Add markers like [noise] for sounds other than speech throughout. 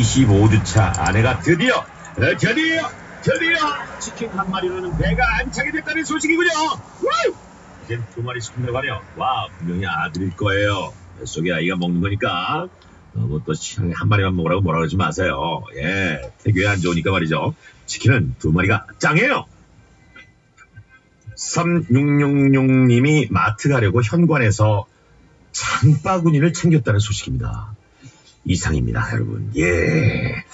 25주차 아내가 드디어 어, 드디어 드디어 치킨 한 마리로는 배가 안 차게 됐다는 소식이군요. 우! 이젠 두 마리 시킨다고 하네요. 와 분명히 아들일 거예요. 뱃속에 아이가 먹는 거니까 너무 또 시간에 한 마리만 먹으라고 뭐라 그러지 마세요. 예, 태교에 안 좋으니까 말이죠. 치킨은 두 마리가 짱이에요. 3666님이 마트 가려고 현관에서 장바구니를 챙겼다는 소식입니다. 이상입니다, 여러분. 예.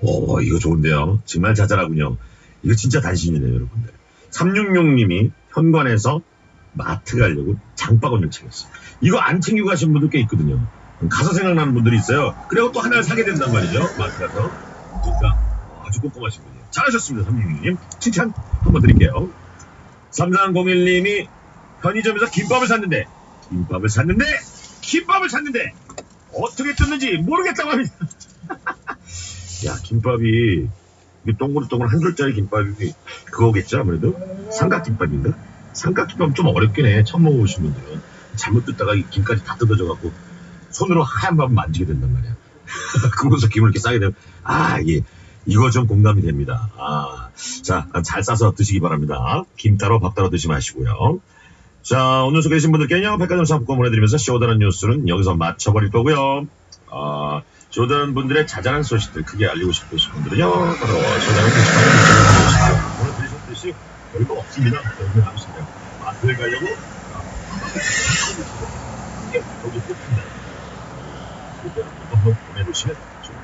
오, [laughs] 이거 좋은데요. 정말 자잘하군요. 이거 진짜 단신이네요, 여러분들. 366님이 현관에서 마트 가려고 장바구니를 챙겼어요. 이거 안 챙기고 가신 분들 꽤 있거든요. 가서 생각나는 분들이 있어요. 그리고 또 하나를 사게 된단 말이죠. 마트 가서. 그러니까 아주 꼼꼼하신 분이에요. 잘하셨습니다, 366님. 칭찬 한번 드릴게요. 3301님이 편의점에서 김밥을 샀는데, 김밥을 샀는데, 김밥을 샀는데, 어떻게 뜯는지 모르겠다고 합니다. [laughs] 야, 김밥이, 동글동글 한 줄짜리 김밥이 그거겠죠, 아무래도? 삼각김밥인가? 삼각김밥 좀 어렵긴 해. 처음 먹어보신 분들은. 잘못 뜯다가 이 김까지 다 뜯어져 갖고, 손으로 하얀 밥을 만지게 된단 말이야. [laughs] 그러면서 김을 이렇게 싸게 되면, 아, 이게, 이거 좀 공감이 됩니다. 아, 자, 잘 싸서 드시기 바랍니다. 김 따로 밥 따로 드시 마시고요. 자, 오늘 소개해주신 분들께는요, 백화점 상품권 보내드리면서 쇼다는 뉴스는 여기서 마쳐버릴 거고요. 아, 쇼다는 분들의 자잘한 소식들 크게 알리고 싶으신 분들은요, 바로 쇼다는 보내주십시오. 오늘 들으셨듯이 별거 없습니다. 여기 나오시면 마트를 가려고 거기 끝입니다. 한번 보내주시면 좋을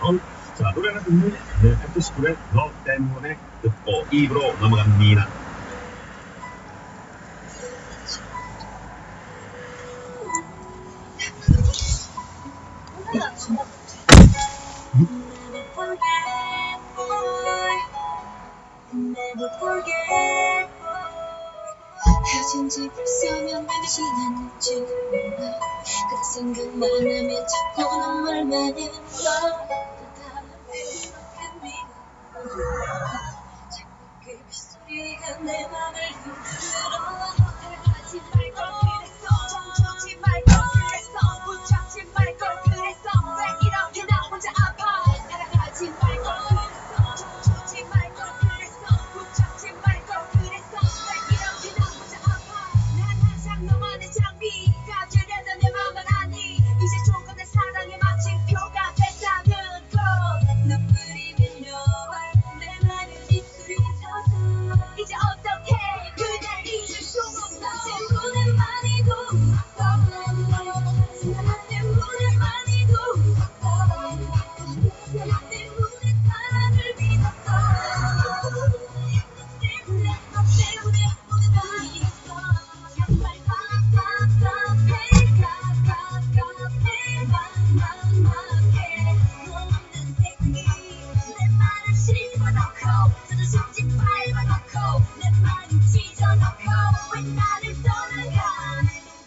것. 자, 노래는 듣는 네, 팩트스쿨의 너 때문에 듣고 입으로 넘어갑니다. 어진 지 벌써 몇 년이 지났는지 몰라 그 생각만 하면 자꾸 눈물만 흘러 자꾸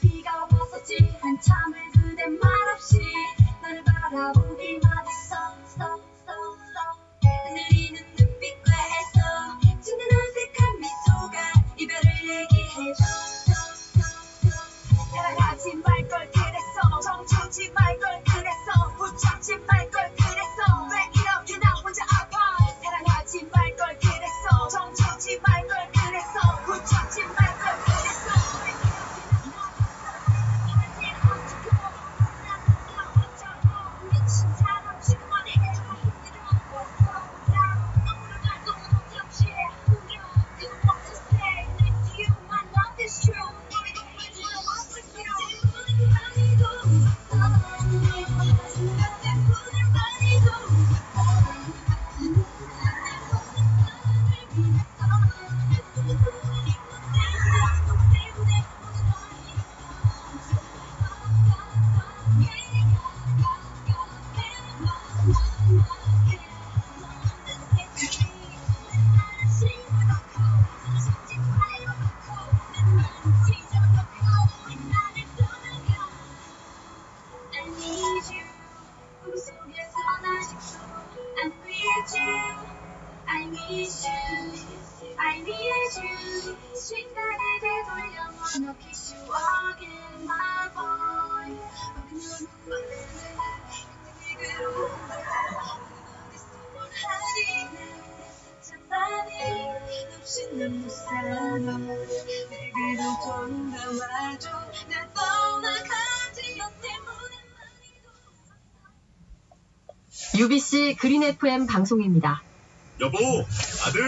비가 왔었지 한참을 그대 말없이 나를 바라보 UBC 그린 FM 방송입니다. 여보, 아들.